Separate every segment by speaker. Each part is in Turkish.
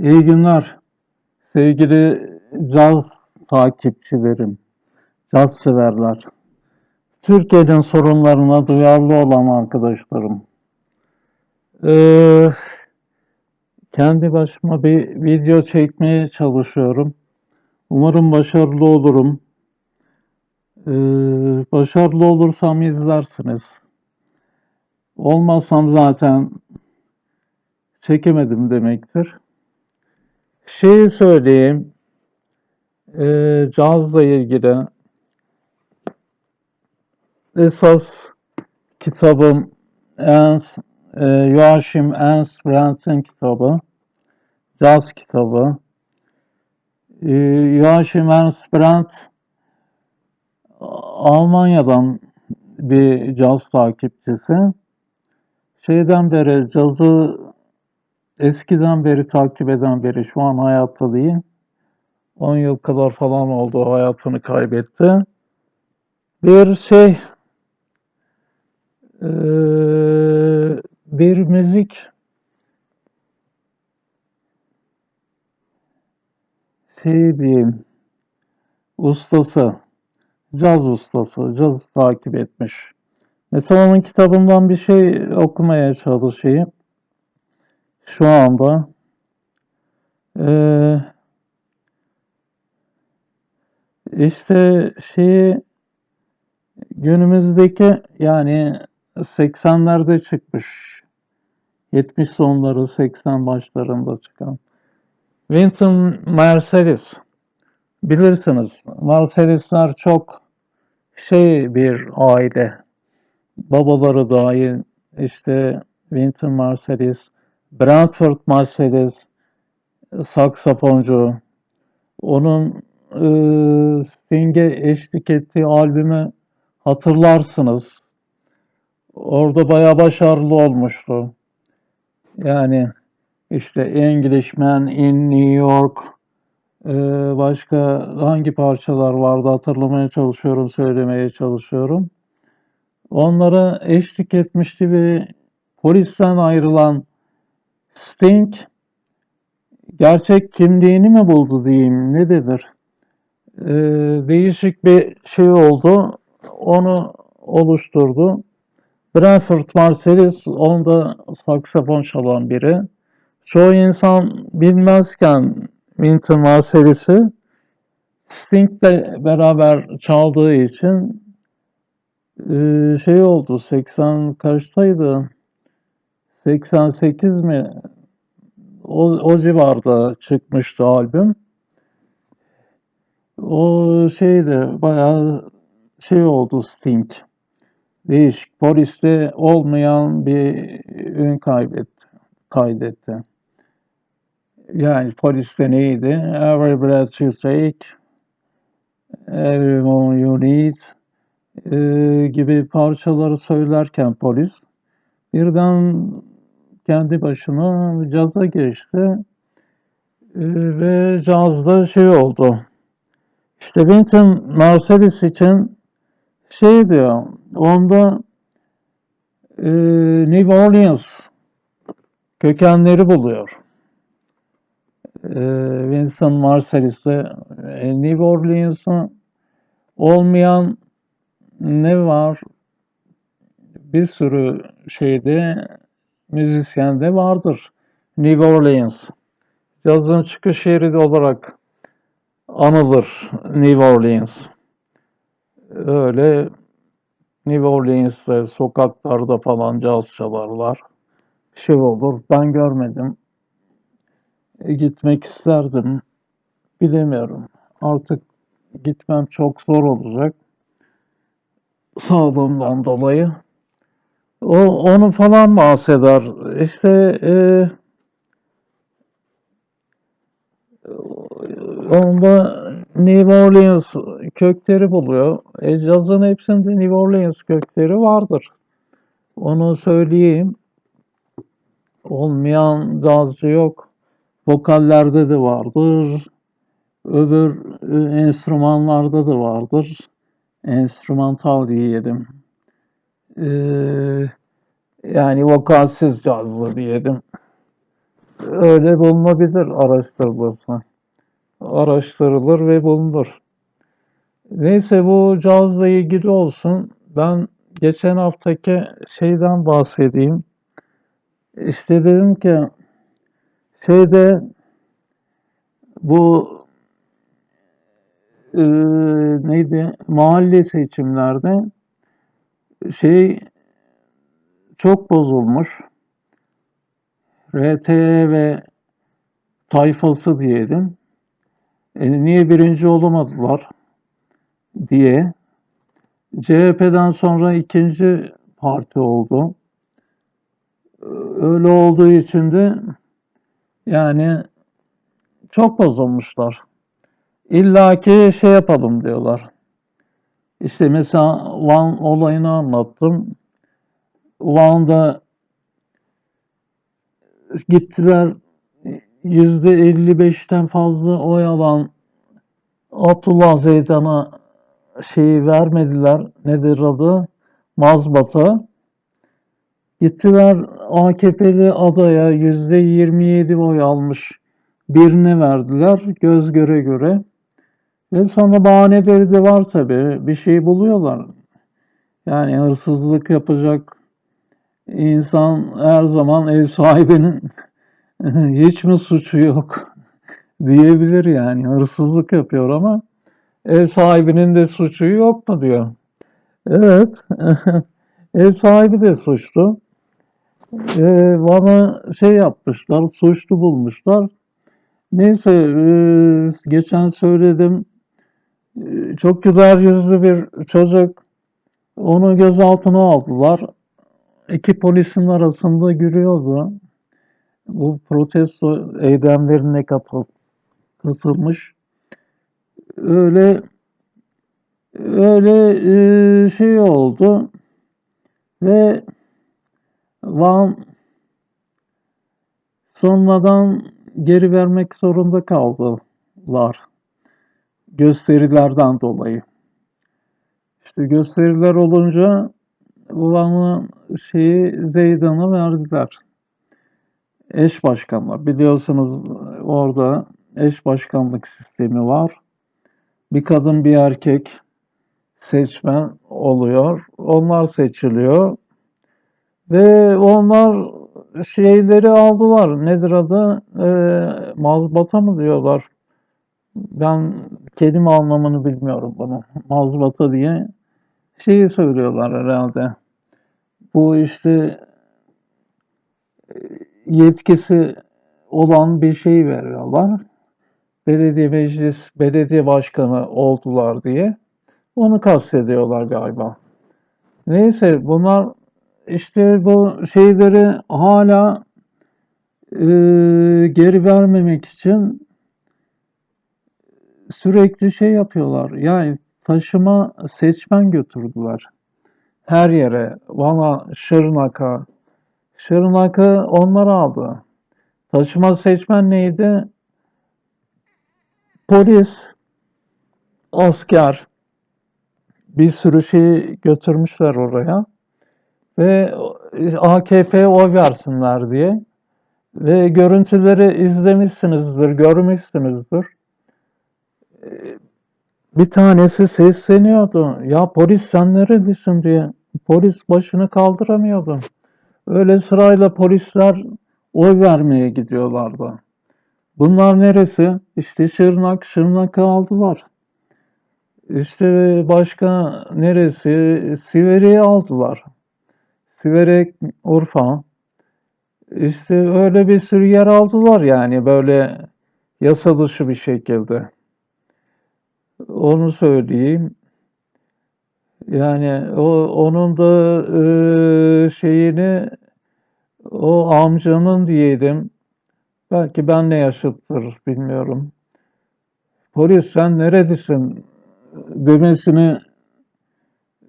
Speaker 1: İyi günler sevgili caz takipçilerim, caz severler. Türkiye'nin sorunlarına duyarlı olan arkadaşlarım. Ee, kendi başıma bir video çekmeye çalışıyorum. Umarım başarılı olurum. Ee, başarılı olursam izlersiniz. Olmazsam zaten çekemedim demektir. Şeyi söyleyeyim, eee cazla ilgili esas kitabım Ernst, eee, Joachim Ernst Brandt'in kitabı, caz kitabı. Eee, Joachim Ernst Brandt Almanya'dan bir caz takipçisi. Şeyden beri cazı eskiden beri takip eden biri şu an hayatta değil. 10 yıl kadar falan oldu hayatını kaybetti. Bir şey bir müzik şey diyeyim ustası, caz ustası, cazı takip etmiş. Mesela onun kitabından bir şey okumaya çalışayım şu anda. Eee işte şeyi günümüzdeki yani 80'lerde çıkmış. 70 sonları 80 başlarında çıkan. Wynton Marsalis. Bilirsiniz Marsalisler çok şey bir aile. Babaları dahil işte Wynton Marsalis, Branford Marsalis saksafoncu. Onun eee Sting'e eşlik ettiği albümü hatırlarsınız. Orada bayağı başarılı olmuştu. Yani işte Englishman in New York, eee, başka hangi parçalar vardı hatırlamaya çalışıyorum, söylemeye çalışıyorum. Onlara eşlik etmişti ve polisten ayrılan Sting gerçek kimliğini mi buldu diyeyim, ne denir? Eee, değişik bir şey oldu. Onu oluşturdu. Branford Marsalis onda saksafon çalan biri. Çoğu insan bilmezken Wynton Marsalis'i Sting'le beraber çaldığı için eee, şey oldu 80 kaçtaydı? 88 mi? O, o civarda çıkmıştı albüm. O şeydi bayağı şey oldu Sting. Değişik. Poliste olmayan bir ün kaybetti, kaydetti. Yani poliste neydi? Every breath you take, every moment you need eee, gibi parçaları söylerken polis birden kendi başına caza geçti Eee, ve cazda şey oldu. İşte Wynton Marsalis için şey diyor, onda eee, New Orleans kökenleri buluyor. Eee, Wynton Marsalis'te e, New Orleans'ın olmayan ne var? Bir sürü şeyde müzisyende vardır. New Orleans. Cazın çıkış yeri olarak anılır New Orleans. Öyle New Orleans'te sokaklarda falan caz çalarlar. Şey olur. Ben görmedim. E, gitmek isterdim. Bilemiyorum. Artık gitmem çok zor olacak. Sağlığımdan dolayı. O onu falan bahseder. İşte eee onda New Orleans kökleri buluyor. E, cazın hepsinde New Orleans kökleri vardır. Onu söyleyeyim. Olmayan cazcı yok. Vokallerde de vardır. Öbür e, enstrümanlarda da vardır. Enstrümantal diyelim. Eee, yani vokalsiz cazlı diyelim. öyle bulunabilir araştırılırsa. Araştırılır ve bulunur. Neyse bu cihazla ilgili olsun. Ben geçen haftaki şeyden bahsedeyim. İşte dedim ki şeyde bu eee, neydi mahalle seçimlerde şey çok bozulmuş. RTE ve tayfası diyelim. E, niye birinci olamadılar diye. CHP'den sonra ikinci parti oldu. Öyle olduğu için de yani çok bozulmuşlar. İlla ki şey yapalım diyorlar. İşte mesela Van olayını anlattım. Van'da gittiler yüzde 55'ten fazla oy alan Abdullah Zeydan'a şeyi vermediler. Nedir adı? Mazbat'a. Gittiler AKP'li adaya yüzde 27 oy almış birine verdiler göz göre göre. Ve sonra bahaneleri de var tabii. Bir şey buluyorlar. Yani hırsızlık yapacak insan her zaman ev sahibinin hiç mi suçu yok diyebilir yani. Hırsızlık yapıyor ama ev sahibinin de suçu yok mu diyor. Evet, ev sahibi de suçlu. Ee, bana şey yapmışlar, suçlu bulmuşlar. Neyse, eee, geçen söyledim. Eee, Çok güler yüzlü bir çocuk. Onu gözaltına aldılar. İki polisin arasında yürüyordu. Bu protesto eylemlerine katıl, katılmış. Öyle öyle eee, şey oldu ve Van sonradan geri vermek zorunda kaldılar gösterilerden dolayı. İşte gösteriler olunca Van'ın şeyi Zeydan'a verdiler. Eş başkanlar. Biliyorsunuz orada eş başkanlık sistemi var. Bir kadın bir erkek seçmen oluyor. Onlar seçiliyor. Ve onlar şeyleri aldılar. Nedir adı? Ee, mazbata mı diyorlar? Ben kelime anlamını bilmiyorum bunu. Mazbata diye şeyi söylüyorlar herhalde. Bu işte e, yetkisi olan bir şey veriyorlar. Belediye meclis, belediye başkanı oldular diye. Onu kastediyorlar galiba. Neyse bunlar işte bu şeyleri hala e, geri vermemek için sürekli şey yapıyorlar. Yani taşıma seçmen götürdüler. Her yere. Valla Şırnak'a. Şırnak'ı onlar aldı. Taşıma seçmen neydi? Polis, asker bir sürü şey götürmüşler oraya ve AKP'ye oy versinler diye. Ve görüntüleri izlemişsinizdir, görmüşsünüzdür. Ee, Bir tanesi sesleniyordu. Ya polis sen nerelisin diye. Polis başını kaldıramıyordu. Öyle sırayla polisler oy vermeye gidiyorlardı. Bunlar neresi? İşte Şırnak, Şırnak'ı aldılar. İşte başka neresi? Siveri'yi aldılar. Siverek, Urfa. İşte öyle bir sürü yer aldılar yani böyle yasa dışı bir şekilde. Onu söyleyeyim. Yani o onun da eee, şeyini o amcanın diyelim belki benle yaşıttır bilmiyorum. Polis sen nerelisin demesine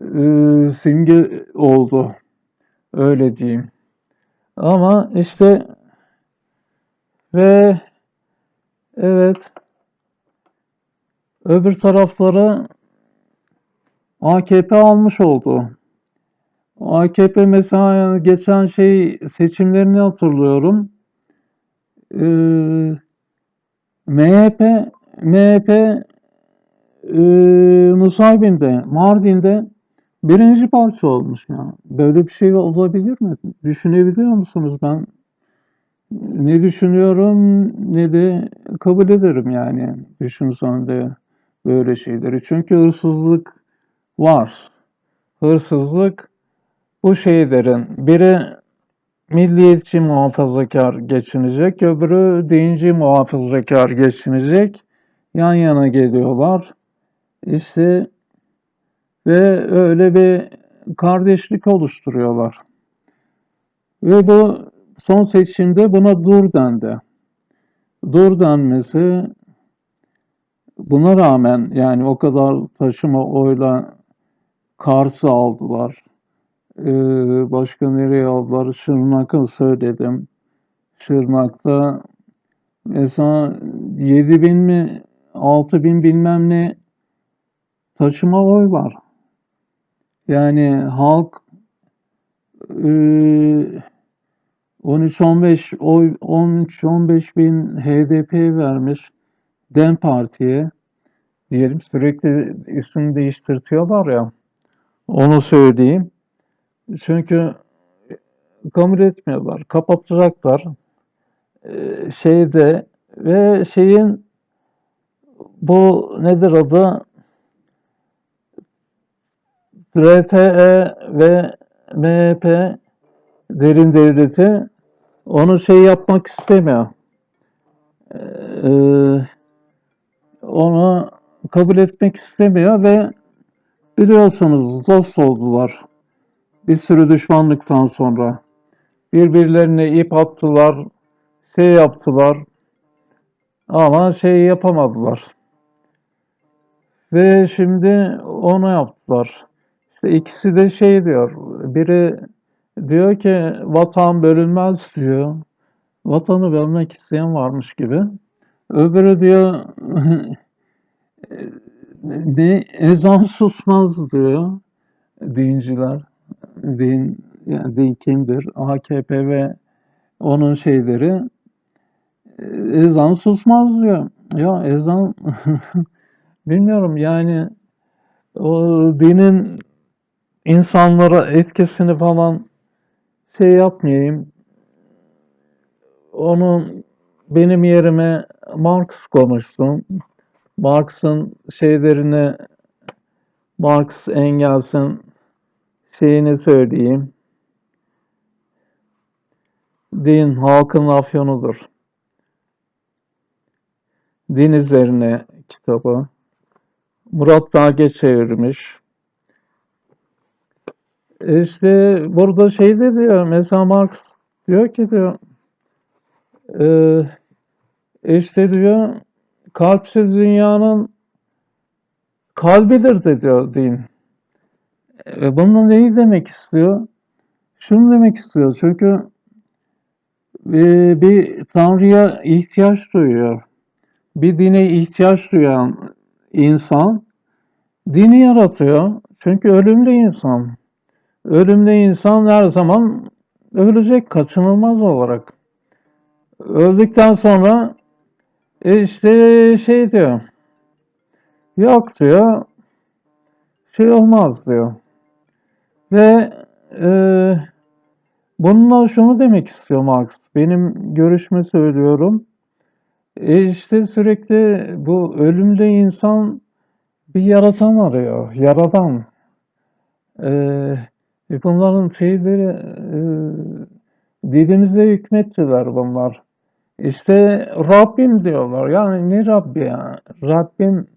Speaker 1: eee, simge oldu. Öyle diyeyim. Ama işte ve evet öbür taraflara AKP almış oldu. AKP mesela geçen şey seçimlerini hatırlıyorum. Eee MHP MHP eee Nusaybin'de, Mardin'de birinci parti olmuş ya. Böyle bir şey olabilir mi? Düşünebiliyor musunuz? Ben ne düşünüyorum ne de kabul ederim yani düşünsem de böyle şeyleri. Çünkü hırsızlık var. Hırsızlık bu şeylerin biri milliyetçi muhafazakar geçinecek, öbürü dinci muhafazakar geçinecek. Yan yana geliyorlar. İşte ve öyle bir kardeşlik oluşturuyorlar. Ve bu son seçimde buna dur dendi. Dur denmesi buna rağmen yani o kadar taşıma oyla Kars'ı aldılar. Ee, başka nereye aldılar? Şırnak'ı söyledim. Şırnak'ta mesela 7 bin mi 6 bin bilmem ne taşıma oy var. Yani halk e, 13-15 oy 13-15 bin HDP vermiş DEM Parti'ye diyelim sürekli isim değiştirtiyorlar ya onu söyleyeyim. Çünkü kabul etmiyorlar. Kapatacaklar. Ee, şeyde ve şeyin bu nedir adı RTE ve MHP derin devleti onu şey yapmak istemiyor. Ee, onu kabul etmek istemiyor ve biliyorsunuz dost oldular. Bir sürü düşmanlıktan sonra birbirlerine ip attılar, şey yaptılar ama şey yapamadılar. Ve şimdi onu yaptılar. İşte ikisi de şey diyor, biri diyor ki vatan bölünmez diyor. Vatanı bölmek isteyen varmış gibi. Öbürü diyor ne ezan susmaz diyor dinciler. Din, yani din kimdir? AKP ve onun şeyleri ezan susmaz diyor. Ya ezan bilmiyorum yani o dinin insanlara etkisini falan şey yapmayayım. Onun benim yerime Marx konuşsun. Marx'ın şeylerini Marx Engels'in şeyini söyleyeyim. Din halkın afyonudur. Din üzerine kitabı. Murat Belge çevirmiş. İşte burada şey de diyor, mesela Marx diyor ki diyor, e, işte diyor, kalpsiz dünyanın kalbidir diyor din. E, bununla neyi demek istiyor? Şunu demek istiyor, çünkü e, bir Tanrı'ya ihtiyaç duyuyor. Bir dine ihtiyaç duyan insan dini yaratıyor. Çünkü ölümlü insan. Ölümlü insan her zaman ölecek kaçınılmaz olarak. Öldükten sonra e işte şey diyor. Yok diyor. Şey olmaz diyor. Ve e, bununla şunu demek istiyor Marx. Benim görüşme söylüyorum. E işte sürekli bu ölümlü insan bir yaratan arıyor. Yaradan. E bunların şeyleri e, dilimize hükmettiler bunlar. İşte Rabbim diyorlar. Yani ne Rabbi ya? Rabbim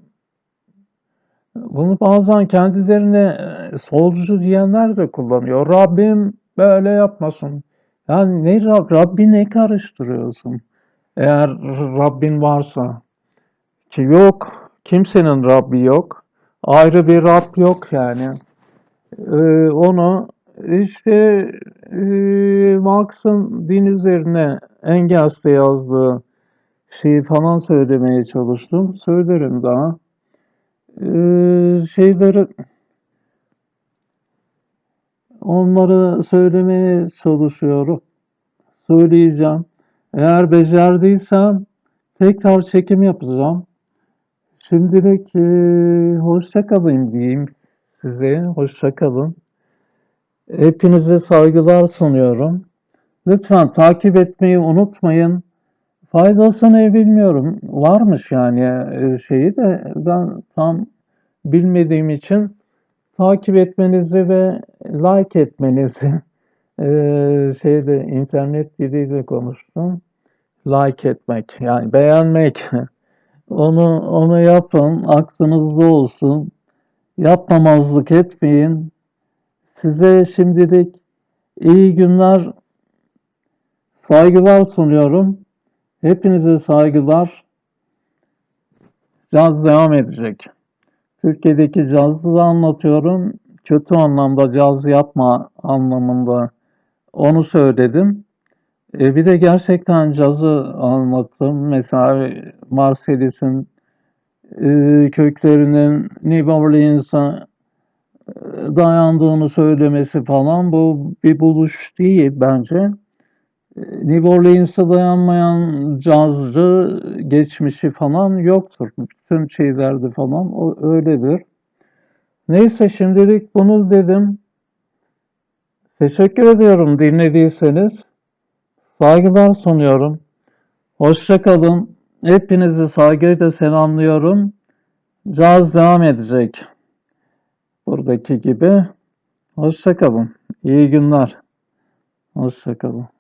Speaker 1: bunu bazen kendilerine e, solcu diyenler de kullanıyor. Rabbim böyle yapmasın. Yani ne Rab, Rabbi ne karıştırıyorsun? Eğer Rabbin varsa ki yok, kimsenin Rabbi yok. Ayrı bir Rab yok yani. Ee, onu işte e, Marx'ın din üzerine Engels'te yazdığı şeyi falan söylemeye çalıştım. Söylerim daha. Ee, şeyleri onları söylemeye çalışıyorum. Söyleyeceğim. Eğer becerdiysem tekrar çekim yapacağım. Şimdilik eee hoşça kalın diyeyim size. Hoşça kalın. Hepinize saygılar sunuyorum. Lütfen takip etmeyi unutmayın. Faydası ne bilmiyorum. Varmış yani e, şeyi de ben tam bilmediğim için takip etmenizi ve like etmenizi e, şeyde internet diliyle konuştum. Like etmek yani beğenmek. Onu onu yapın, aklınızda olsun. Yapmamazlık etmeyin. Size şimdilik iyi günler, saygılar sunuyorum. Hepinize saygılar. Caz devam edecek. Türkiye'deki cazı da anlatıyorum. Kötü anlamda caz yapma anlamında onu söyledim. E, bir de gerçekten cazı anlattım. Mesela Marselis'in e, köklerinin New Orleans'a e, dayandığını söylemesi falan bu bir buluş değil bence. New Orleans'a dayanmayan cazcı geçmişi falan yoktur. Bütün şeylerde falan o öyledir. Neyse şimdilik bunu dedim. Teşekkür ediyorum dinlediyseniz. Saygılar sunuyorum. Hoşça kalın. Hepinizi saygıyla selamlıyorum. Caz devam edecek. Buradaki gibi. Hoşça kalın. İyi günler. Hoşça kalın.